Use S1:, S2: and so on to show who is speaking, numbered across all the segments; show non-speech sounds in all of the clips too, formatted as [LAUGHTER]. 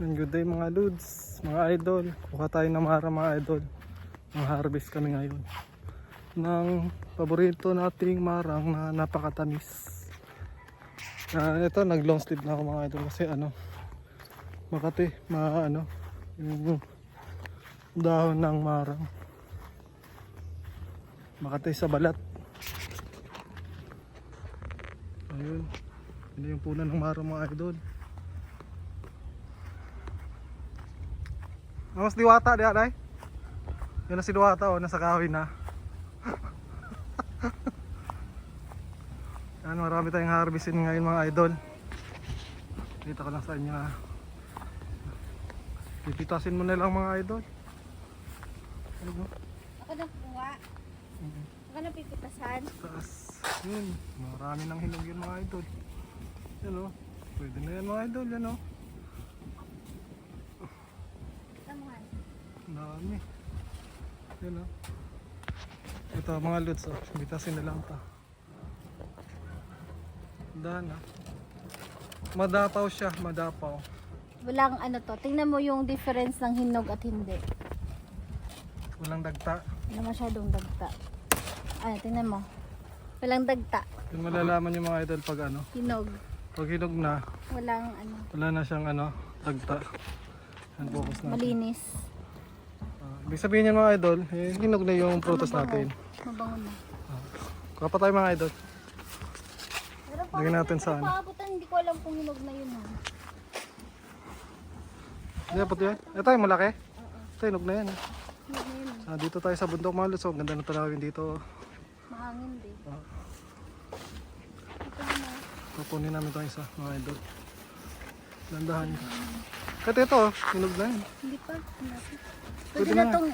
S1: And good day mga dudes, mga idol. Kuha tayo ng mara mga idol. Mga harvest kami ngayon. Ng paborito nating marang na napakatamis. Ah, ito nag long sleeve na ako mga idol kasi ano Makati, ma ano yung dahon ng marang. Makati sa balat. Ayun. Hindi yung punan ng marang mga idol. Ang mas diwata diya, day. Yan na si diwata, oh, nasa kahoy na. [LAUGHS] Yan, marami tayong harvestin ngayon mga idol. Dito ko lang sa inyo. ah. Pipitasin mo na lang mga idol. Ano ba?
S2: Ako na kuha.
S1: Mhm.
S2: Ako na pipitasan.
S1: Taas. Yun, marami nang hinog yun mga idol. Yan o. Pwede na yan mga idol, yan o.
S2: Tamuhan.
S1: Ang dami. Yan o. Ito mga lods o. Bitasin na lang ta. Dahan ah. Madapaw siya, madapaw.
S2: Walang ano to. Tingnan mo yung difference ng hinog at hindi.
S1: Walang dagta.
S2: Wala masyadong dagta. Ay, tingnan mo. Walang dagta.
S1: Yung malalaman yung mga idol pag ano.
S2: Hinog.
S1: Pag hinog na,
S2: Walang ano.
S1: wala na siyang ano, dagta. Yan, focus na.
S2: Malinis.
S1: Ibig sabihin niya mga idol, eh, hinog na yung prutas natin.
S2: Mabango na.
S1: Kuha pa tayo mga idol.
S2: Pero
S1: Lagyan natin sa ano.
S2: Paabutan, hindi ko alam kung hinog na yun ha.
S1: Hindi po yan. Ito yung malaki. Ito hinog na yan. eh.
S2: Hinog na yun ha.
S1: Ah, dito tayo sa bundok mga lods. Oh, Ang ganda ng tanawin dito.
S2: Mahangin din.
S1: Ah. Kukunin namin ito isa mga idol. Landahan. Kahit ito, hinog na yan.
S2: Hindi pa.
S1: Pwede
S2: Pwede
S1: na
S2: na
S1: nga.
S2: tong...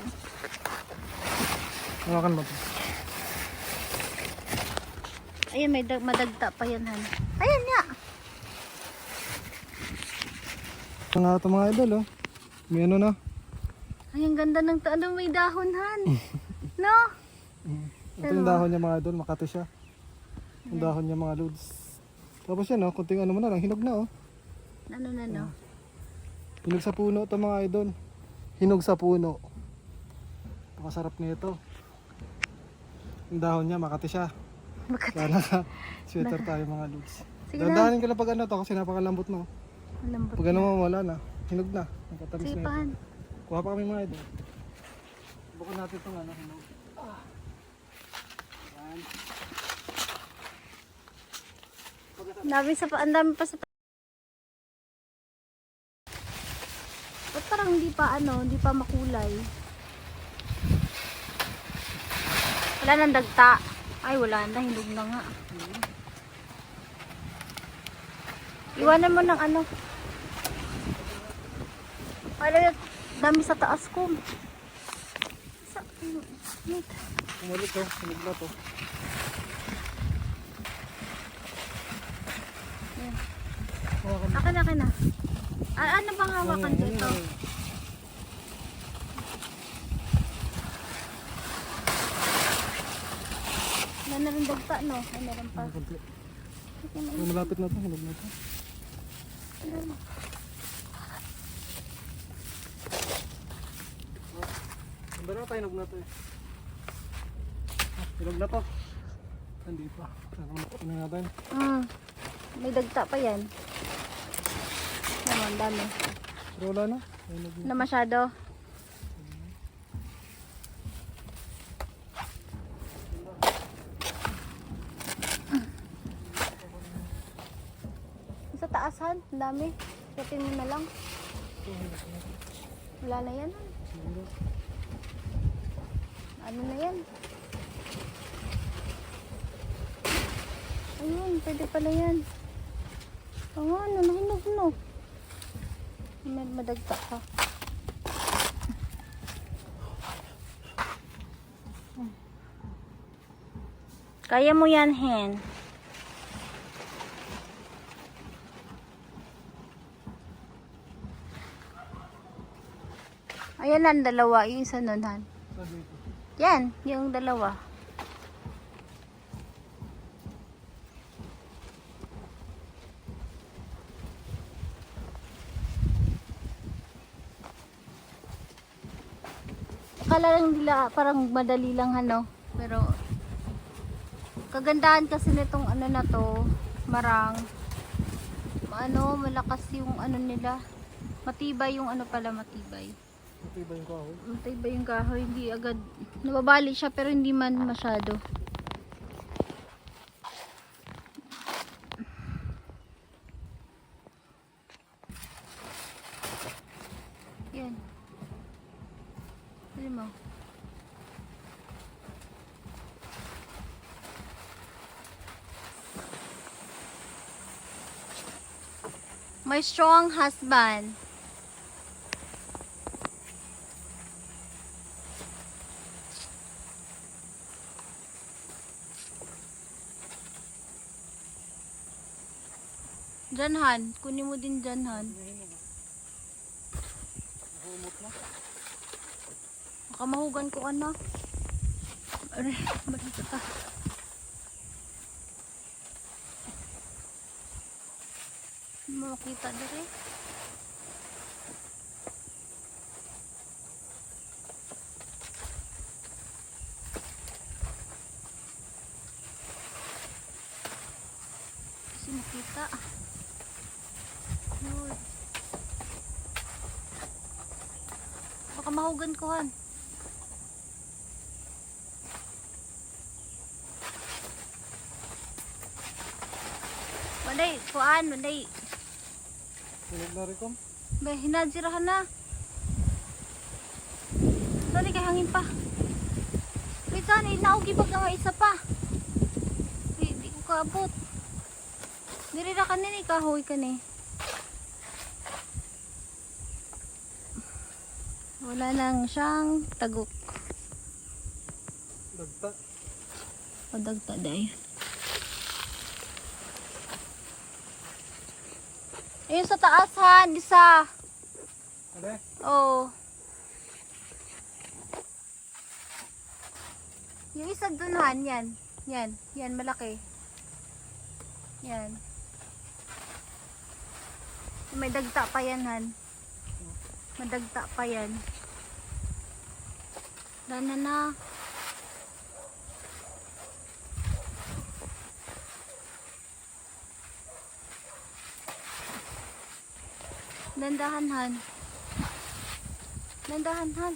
S1: Hawakan mo ito.
S2: Ayan, may dag madagta pa yan han. Ayan nga.
S1: Ito nga ito mga idol. Oh. May ano na.
S2: Ay, ang ganda ng ta- ano, may dahon han. [LAUGHS] no?
S1: Ito yung dahon niya mga idol. Makati siya. Yung dahon niya mga lods. Tapos yan, oh, kunting ano mo na lang. Hinog na oh.
S2: Ano na no?
S1: Hinog sa puno ito mga idol. Hinog sa puno. Napakasarap nito. Yung dahon niya, makati siya.
S2: Makati.
S1: Kaya naka [LAUGHS] sweater tayo mga lods.
S2: Sige na.
S1: Dandahanin ko lang pag ano to kasi napakalambot no.
S2: Malambot.
S1: Pag ano mo wala na. Hinog na. Nakatamis
S2: Sige
S1: na ito.
S2: pahan.
S1: Kuha pa kami mga idol. Bukan natin itong ano, hinog.
S2: Ang dami sa pa, ang dami pa sa Ba't parang hindi pa ano, hindi pa makulay? Wala nang dagta. Ay, wala na, hinog na nga. Iwanan mo ng ano. Wala, dami sa taas ko. Sa, wait.
S1: Kumalit to, hinog na to.
S2: Akin, akin na. Ah, ano bang hawakan dito? Wala na rin dagta, no? Ay, meron pa. Na.
S1: Oh, malapit na to, hinog na to. Pero tayo hinog na to eh. Ah, Hinog na to. Hindi pa. Ano natin?
S2: Mm. May dagta pa yan. Naman, dami.
S1: Pero wala na. Na.
S2: Na masyado. Sa taasan, ang dami. Kutin mo na lang. Wala na yan. Ano na yan? Ayun, pwede pala yan. Oo nga, ano, nahinog no. May madagta ka. Kaya mo yan, Hen. Ayan ang dalawa. Yung isa nun, Han. Yan, yung dalawa. Akala lang nila parang madali lang ano. Pero kagandahan kasi nitong ano na to, marang ano, malakas yung ano nila. Matibay yung ano pala matibay.
S1: Ito iba yung kahoy.
S2: Matibay yung kahoy, hindi agad nababali siya pero hindi man masyado. Yan. Ano mo? My strong husband. Diyan Han, kunin mo din dyan Han. Baka mahugan ko ano. Aray, balik ka. Makita dere. Kasi makita. Yun. Baka mahugan ko han. Manday, kuan, manday.
S1: Sunog na rin kom.
S2: Be, hinadzirahan na. Sorry, kay hangin pa. Wait, saan, inaog ibag nga isa pa. Di, di ko kaabot. Diri ra kanin eh, kahoy ka ni. Wala nang siyang tagok.
S1: Dagta.
S2: Padagta day. Ayun sa taas han, isa.
S1: Ano?
S2: Oo. Yung isa dun han, yan. Yan, yan, malaki. Yan. May dagta pa yan han. Madagta pa yan. Dana na. Dandahan han. Dandahan han.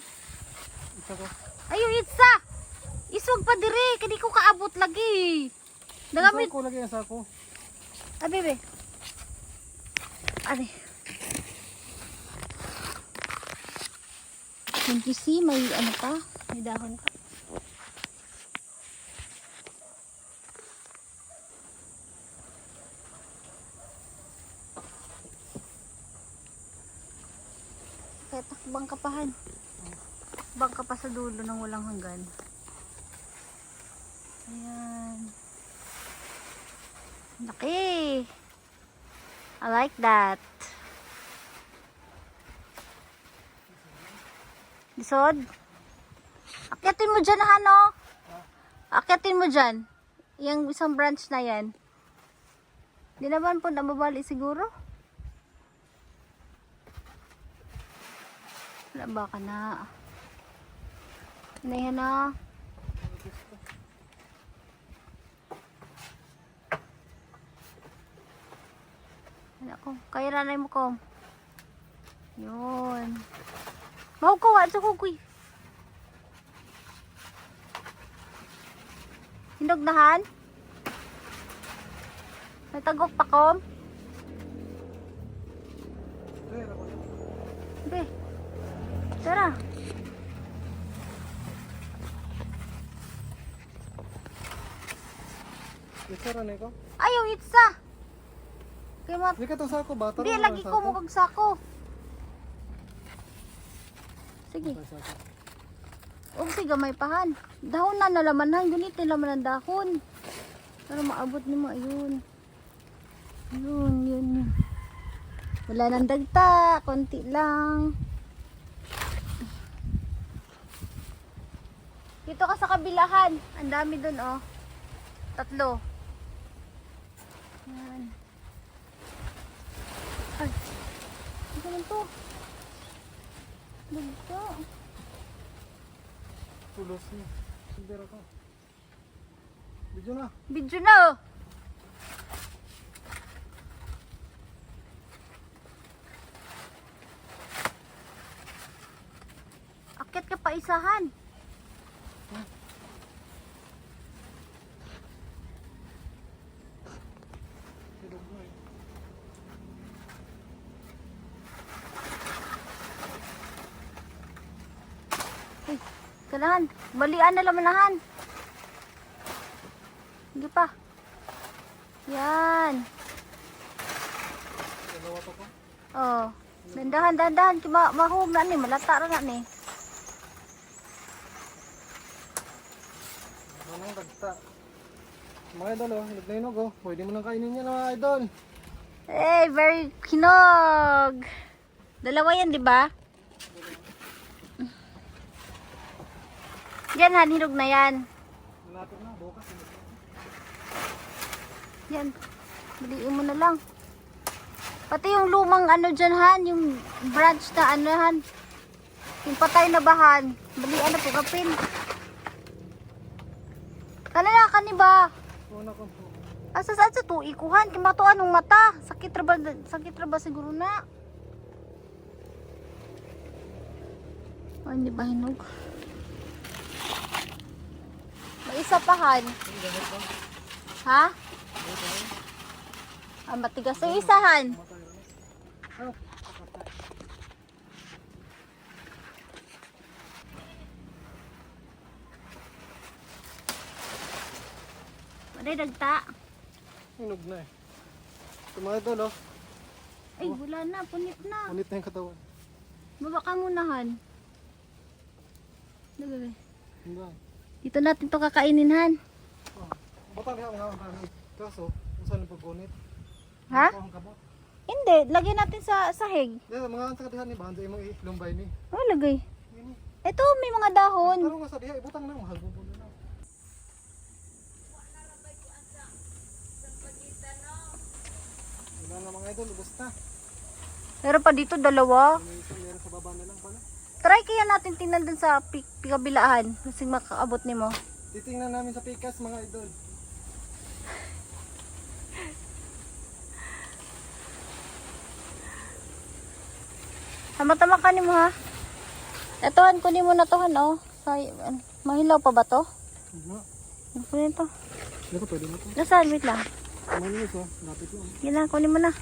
S1: Isa ko.
S2: Ayo itsa. Iswag pa dire kadi ko kaabot lagi. Nagamit.
S1: Saan ko lagi ang sako?
S2: Abi be. Abi. You see may ano pa? May dahon pa. Kaya takbang kapahan. Takbang ka pa sa dulo ng walang hanggan. Ayan. Laki. I like that. Lisod? Akyatin mo dyan, ano? Akyatin mo dyan. Yung isang branch na yan. Di naman po nababali siguro. Wala ba ka na? Ano yan na? Ano ko? Kaya ranay mo ko. Yun. Mau ko wa sa kukuy. Hindog nahan? May tagok pa kom? Be. Tara.
S1: Isa rin ko.
S2: Ayaw, itsa. Kaya mat...
S1: Hindi ka to sako. Bata rin
S2: lagi ko mukag sako. Sige. O sige, may pahan. Dahon na nalamanhan. Gunit nalaman ang dahon. Para maabot ni mo. Ayun. Yun, yun, yun. Wala nang dagta. Konti lang. Dito ka sa kabilahan. Ang dami dun, oh. Tatlo. Yan. Ay. Ano naman to? Dagta.
S1: Sulos niya. Sundera ka. Video na.
S2: Video na oh. Akit ka pa isahan.
S1: Silog na eh.
S2: Kailangan. Balian na lamanahan. Hindi pa. Yan.
S1: Dalawa to ko.
S2: Oh. Dandahan, dandahan. Kima, mahum na ni. Malata na ni.
S1: Manang dagta. Mga idol oh, nagnainog oh. Pwede mo nang kainin yan mga idol.
S2: Hey, very kinog. Dalawa yan, di ba? Yan, han, hinog na yan.
S1: Malapit na, bukas.
S2: Yan. Baliin mo na lang. Pati yung lumang ano dyan, han. Yung branch na ano, han. Yung patay na bahan. Balian na po, kapin. Kanila, kaniba.
S1: Una ko.
S2: Asa sa sa tuig kuhan kimato anong mata sakit ra ba sakit ra ba siguro na Ay, hindi ba hinog? May isa pa han. Ha? Ah, matigas yung isa han.
S1: Ano?
S2: Paday dagta.
S1: Hinog na eh. Ito mga idol oh.
S2: Ay, wala na, punit na.
S1: Unit na yung katawan.
S2: Baba ka muna han. Ano ba, be?
S1: Hindi.
S2: Dito natin to kakainin han.
S1: Butang mga mga Kaso, usan yung paggunit.
S2: Ha?
S1: Ang.
S2: Hindi, lagyan natin sa sahig.
S1: Yan, mga sa kadihan ni Banzo, imong ilumbay ni.
S2: Oh, lagay.
S1: Ini.
S2: Ito, may mga dahon.
S1: Pero nga sa diha, ibutang na, mahal mo na. Wala na mga idol, ubos na.
S2: Meron pa dito dalawa.
S1: Meron sa baba na lang pala.
S2: Try kaya natin tingnan dun sa pi kabilaan. Kasi makakaabot ni mo.
S1: Titingnan namin sa pikas mga idol.
S2: Tama-tama ka ni mo ha. Ito, han, kunin mo na to, han, oh. Say, mahilaw pa ba to?
S1: Ano?
S2: Ano Kunin to.
S1: Ito pwede na to.
S2: Nasaan? Wait lang.
S1: Malinis oh, lapit lang.
S2: Yan na, kunin mo na.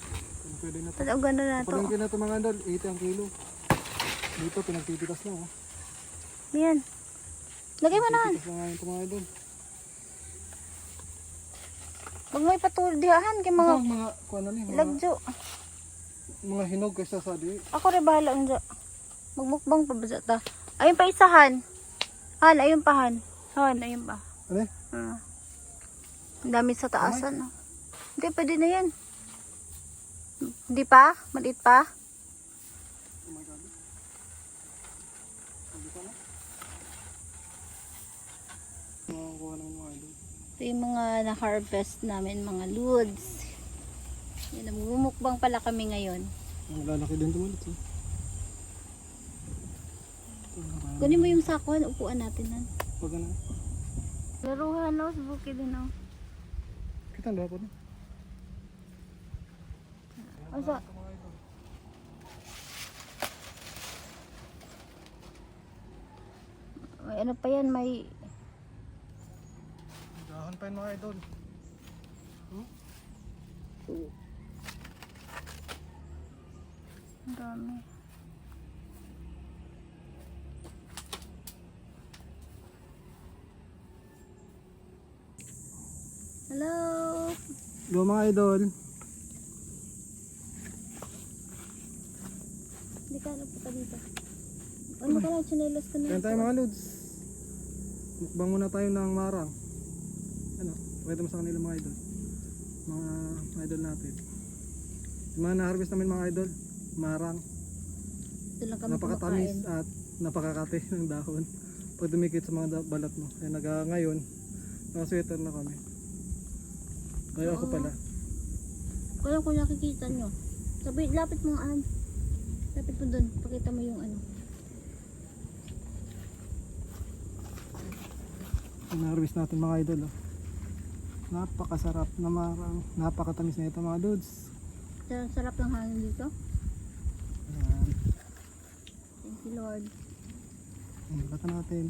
S1: Pwede na to.
S2: Tatawagan na na to.
S1: Palengke na to mga idol, 80 ang kilo. Dito pinagtitigas na oh.
S2: Yan. Lagay mo na, han.
S1: Tigas na nga yun ito mga idol.
S2: Huwag mo ipatuldihan kay mga
S1: Mga, mga, kung ano ni, mga,
S2: lagjo.
S1: mga hinog kaysa sa di.
S2: Ako rin bahala ang dyan. Magmukbang pa ba dyan ta? Ayun pa isa, han. Han, ayun pa, han. Han, ayun pa.
S1: Ano?
S2: Ah. Ang dami sa taasan. Oh. Hindi, pwede na yan. Hindi pa? Maliit pa?
S1: Oh my God. Sabi ko na. Makakuha ng mga idol.
S2: Ito yung mga na-harvest namin, mga loads. Yan, bumukbang pala kami ngayon.
S1: Ang lalaki din tumalit oh.
S2: Kunin mo yung sako, han, upuan natin nan.
S1: Pag ano.
S2: Laruhan, no? Sa bukid din, no?
S1: Kita ang dapat na.
S2: Asa? May ano pa yan, may...
S1: Dahon pa yun mga idol.
S2: Ang dami. Hello?
S1: Go mga idol.
S2: Hindi ka napunta dito. Ano ka na, chinelas ka na.
S1: Kaya tayo mga lods. Mukbang muna tayo ng marang. Ano? Pwede mo sa kanila mga idol. Mga idol natin. Yung mga na-harvest namin mga idol. Marang.
S2: Ito lang kami
S1: Napakatamis
S2: kumakain.
S1: at napakakate [LAUGHS] ng dahon. Pag dumikit sa mga balat mo. Kaya naga ngayon, naka-sweater na kami. Kaya ako
S2: Oo.
S1: pala.
S2: Kaya kung nakikita nyo. Sabi, lapit mo an. Lapit mo dun. Pakita mo yung ano.
S1: Na-harvest natin mga idol. Oh. Napakasarap na marang, napakatamis na ito mga dudes.
S2: Sarap, sarap ng hangin dito.
S1: Ayan.
S2: Thank you Lord.
S1: Bata natin.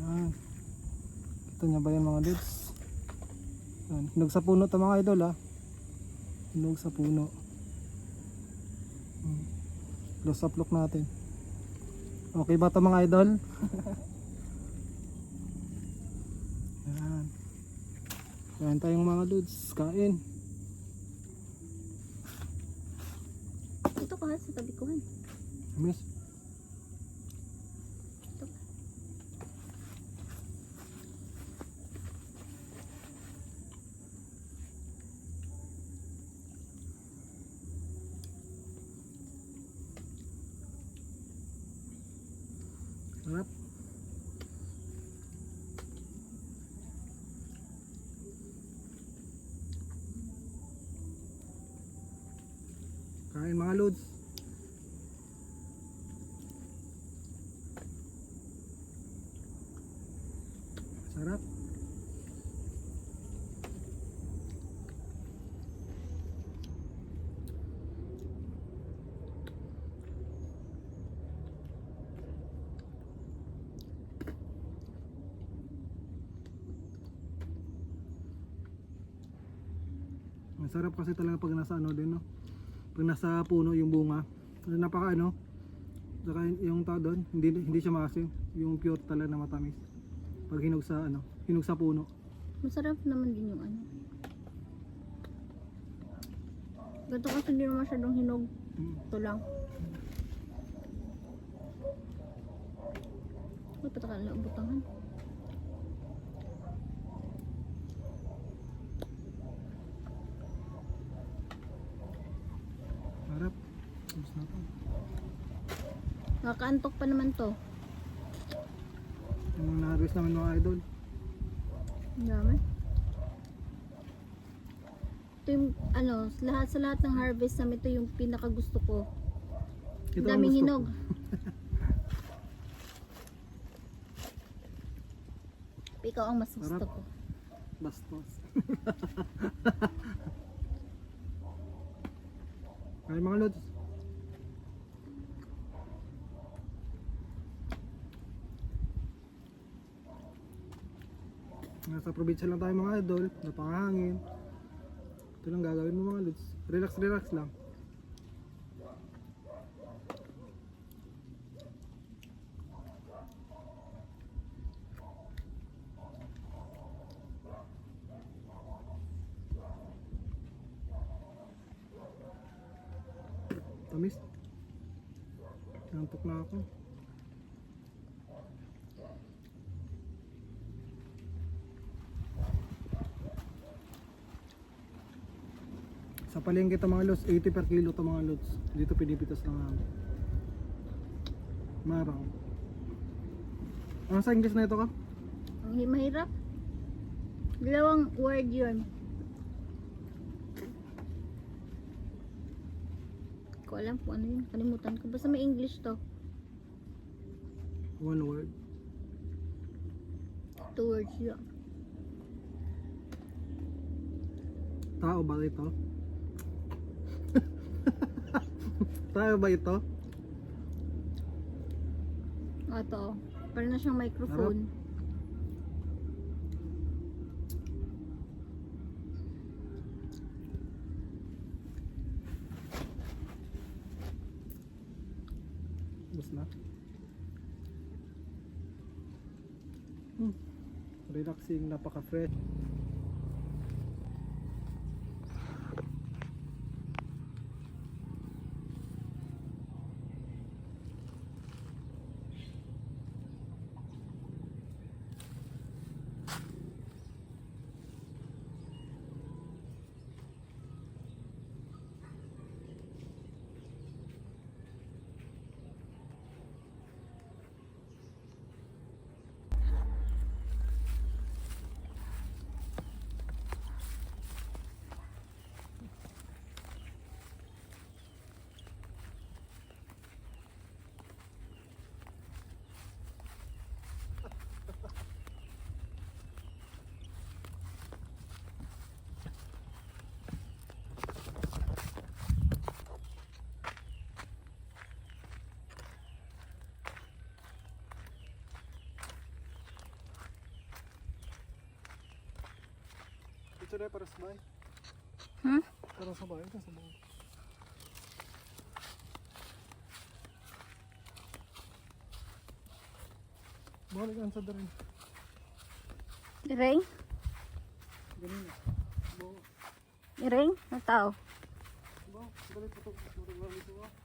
S1: Ayan. Kita niya ba yan mga dudes? Ayan. Hinog sa puno to mga idol ha. Hinog sa puno. Hmm. Close up look natin. Okay ba to mga idol? [LAUGHS] Ayan. Ayan tayong mga dudes. Kain.
S2: Ito ka sa tabi ko.
S1: Miss. Sarap. Kain mga loads. Sarap. Masarap kasi talaga pag nasa ano din no. Pag nasa puno yung bunga. Napaka ano. Saka yung tao doon, hindi hindi siya maasim. Yung pure talaga na matamis. Pag hinog sa ano, hinog sa puno.
S2: Masarap naman din yung ano. Ganito kasi hindi naman masyadong hinog.
S1: Mm.
S2: Ito lang. Uy, patakan lang ang butangan.
S1: Sarap. Tapos na to.
S2: Nakakaantok pa naman to.
S1: Yung mga na-harvest namin mga idol.
S2: Ang dami. Ito yung, ano, lahat sa lahat ng harvest namin, ito yung pinaka gusto ko.
S1: Ito
S2: ang daming
S1: gusto
S2: hinog.
S1: ko. [LAUGHS]
S2: Ikaw ang mas gusto
S1: Sarap.
S2: ko.
S1: Bastos. [LAUGHS] Ay mga lods. Nasa probinsya lang tayo mga idol, napangangin. Ito lang gagawin mo mga lods. Relax, relax lang. Tamis. Nantok na ako. Sa palengke ito mga lods, 80 per kilo ito mga lods. Dito pinipitas lang namin. Marang. Ano sa English na ito ka?
S2: Ang hi- mahirap. Dalawang word yun. Hindi ko alam kung ano yun. Kalimutan ko. Basta may English to.
S1: One word.
S2: Two words yun.
S1: Tao ba ito? Tao ba ito?
S2: Ito. Parang na siyang microphone.
S1: Bus na. Hmm. Relaxing, napaka-fresh. Sila para sabay.
S2: Hmm?
S1: Para sabay, para sabay. Balik ang sa darin.
S2: Ireng?
S1: Ganun na.
S2: Ireng? Na tao?
S1: dali pa to. Murag lang